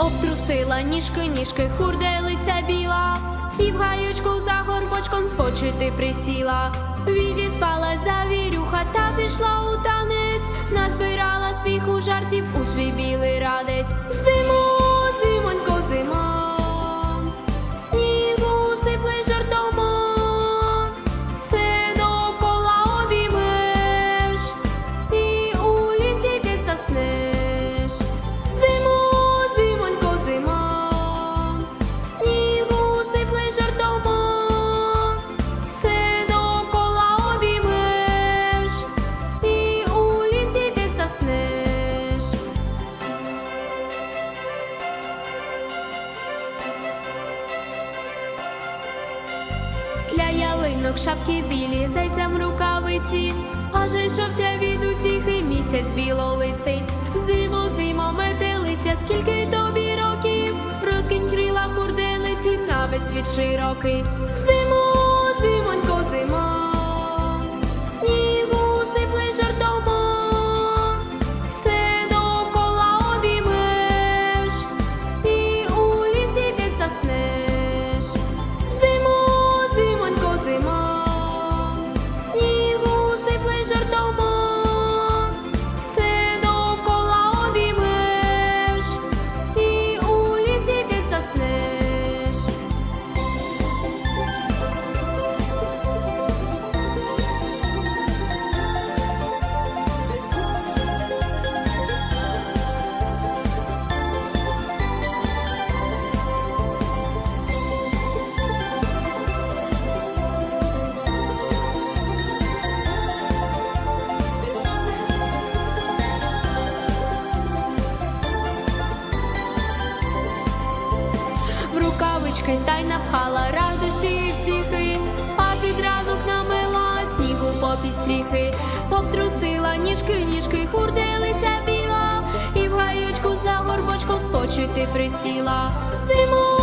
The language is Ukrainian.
Обтрусила ніжки, ніжки, хурделиця біла, і в гаючку за горбочком спочити присіла. Відіспала завірюха та пішла у танець, назбирала сміху жартів у свій білий радець. Ялинок шапки білі, зайцям рукавиці, аж йшовся від утіхи місяць білолиций. Зимо, зимо, метелиця, скільки тобі років, розкинь крила мурделиці на весь світ широкий. Зимо, рукавички та й напхала радості і втіхи, а під ранок намила снігу попід стріхи, повтрусила ніжки, ніжки, хурделиця біла, і в гаючку за горбочком спочити присіла. Зимо,